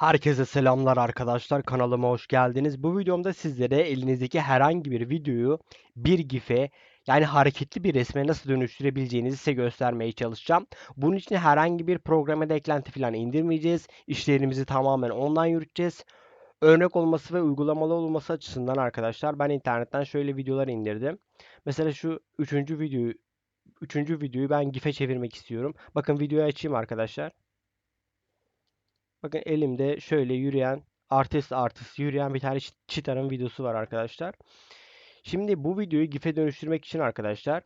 Herkese selamlar arkadaşlar. Kanalıma hoş geldiniz. Bu videomda sizlere elinizdeki herhangi bir videoyu bir GIF'e yani hareketli bir resme nasıl dönüştürebileceğinizi size göstermeye çalışacağım. Bunun için herhangi bir programa eklenti falan indirmeyeceğiz. İşlerimizi tamamen online yürüteceğiz. Örnek olması ve uygulamalı olması açısından arkadaşlar ben internetten şöyle videolar indirdim. Mesela şu üçüncü videoyu üçüncü videoyu ben GIF'e çevirmek istiyorum. Bakın videoyu açayım arkadaşlar. Bakın elimde şöyle yürüyen artist artist yürüyen bir tane çitanın videosu var arkadaşlar. Şimdi bu videoyu GIF'e dönüştürmek için arkadaşlar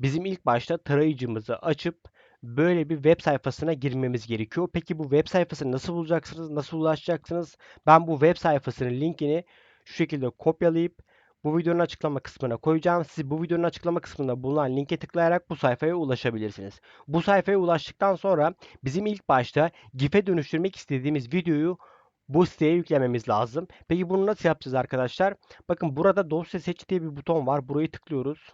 bizim ilk başta tarayıcımızı açıp böyle bir web sayfasına girmemiz gerekiyor. Peki bu web sayfasını nasıl bulacaksınız? Nasıl ulaşacaksınız? Ben bu web sayfasının linkini şu şekilde kopyalayıp bu videonun açıklama kısmına koyacağım. Siz bu videonun açıklama kısmında bulunan linke tıklayarak bu sayfaya ulaşabilirsiniz. Bu sayfaya ulaştıktan sonra bizim ilk başta GIF'e dönüştürmek istediğimiz videoyu bu siteye yüklememiz lazım. Peki bunu nasıl yapacağız arkadaşlar? Bakın burada dosya seç diye bir buton var. Burayı tıklıyoruz.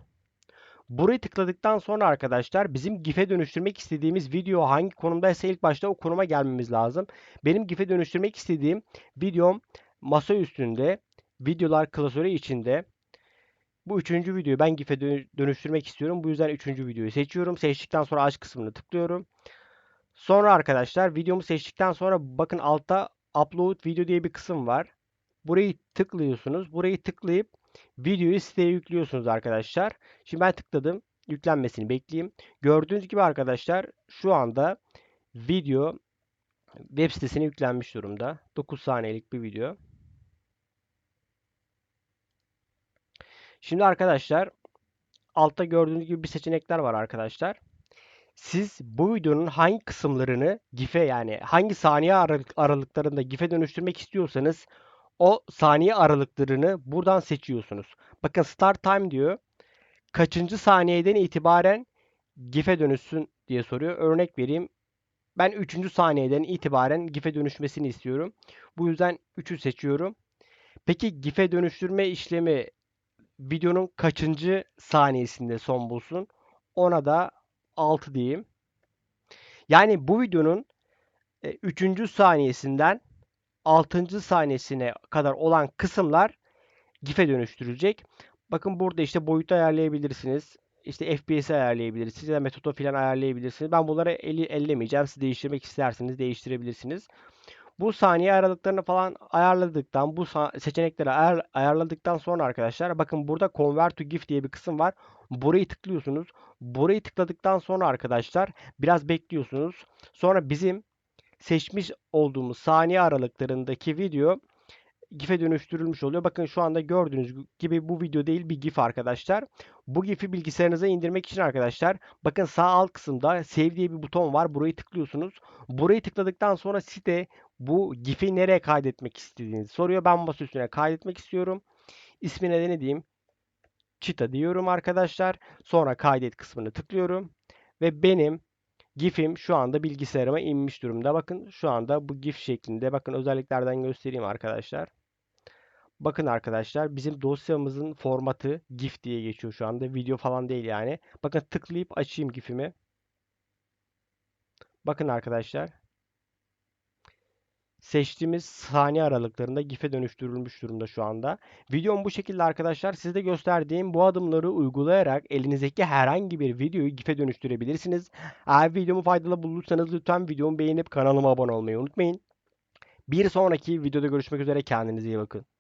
Burayı tıkladıktan sonra arkadaşlar bizim GIF'e dönüştürmek istediğimiz video hangi konumdaysa ilk başta o konuma gelmemiz lazım. Benim GIF'e dönüştürmek istediğim videom masa üstünde videolar klasörü içinde bu üçüncü videoyu ben GIF'e dönüştürmek istiyorum. Bu yüzden üçüncü videoyu seçiyorum. Seçtikten sonra aç kısmını tıklıyorum. Sonra arkadaşlar videomu seçtikten sonra bakın altta upload video diye bir kısım var. Burayı tıklıyorsunuz. Burayı tıklayıp videoyu siteye yüklüyorsunuz arkadaşlar. Şimdi ben tıkladım. Yüklenmesini bekleyeyim. Gördüğünüz gibi arkadaşlar şu anda video web sitesine yüklenmiş durumda. 9 saniyelik bir video. Şimdi arkadaşlar altta gördüğünüz gibi bir seçenekler var arkadaşlar. Siz bu videonun hangi kısımlarını GIF'e yani hangi saniye aralık, aralıklarında GIF'e dönüştürmek istiyorsanız o saniye aralıklarını buradan seçiyorsunuz. Bakın start time diyor. Kaçıncı saniyeden itibaren GIF'e dönüşsün diye soruyor. Örnek vereyim. Ben 3. saniyeden itibaren GIF'e dönüşmesini istiyorum. Bu yüzden 3'ü seçiyorum. Peki GIF'e dönüştürme işlemi videonun kaçıncı saniyesinde son bulsun? Ona da 6 diyeyim. Yani bu videonun 3. E, saniyesinden 6. saniyesine kadar olan kısımlar GIF'e dönüştürülecek. Bakın burada işte boyutu ayarlayabilirsiniz. İşte FPS'i ayarlayabilirsiniz ya da metodu falan ayarlayabilirsiniz. Ben bunları eli ellemeyeceğim. Siz değiştirmek isterseniz değiştirebilirsiniz. Bu saniye aralıklarını falan ayarladıktan, bu seçenekleri ayar, ayarladıktan sonra arkadaşlar bakın burada Convert to GIF diye bir kısım var. Burayı tıklıyorsunuz. Burayı tıkladıktan sonra arkadaşlar biraz bekliyorsunuz. Sonra bizim seçmiş olduğumuz saniye aralıklarındaki video GIF'e dönüştürülmüş oluyor. Bakın şu anda gördüğünüz gibi bu video değil bir GIF arkadaşlar. Bu GIF'i bilgisayarınıza indirmek için arkadaşlar bakın sağ alt kısımda Save diye bir buton var. Burayı tıklıyorsunuz. Burayı tıkladıktan sonra site bu GIF'i nereye kaydetmek istediğinizi soruyor. Ben masa üstüne kaydetmek istiyorum. İsmine de ne diyeyim? Çita diyorum arkadaşlar. Sonra kaydet kısmını tıklıyorum. Ve benim GIF'im şu anda bilgisayarıma inmiş durumda. Bakın şu anda bu GIF şeklinde. Bakın özelliklerden göstereyim arkadaşlar. Bakın arkadaşlar bizim dosyamızın formatı GIF diye geçiyor şu anda. Video falan değil yani. Bakın tıklayıp açayım GIF'imi. Bakın arkadaşlar. Seçtiğimiz saniye aralıklarında GIF'e dönüştürülmüş durumda şu anda. Videom bu şekilde arkadaşlar. Size gösterdiğim bu adımları uygulayarak elinizdeki herhangi bir videoyu GIF'e dönüştürebilirsiniz. Eğer videomu faydalı bulursanız lütfen videomu beğenip kanalıma abone olmayı unutmayın. Bir sonraki videoda görüşmek üzere. Kendinize iyi bakın.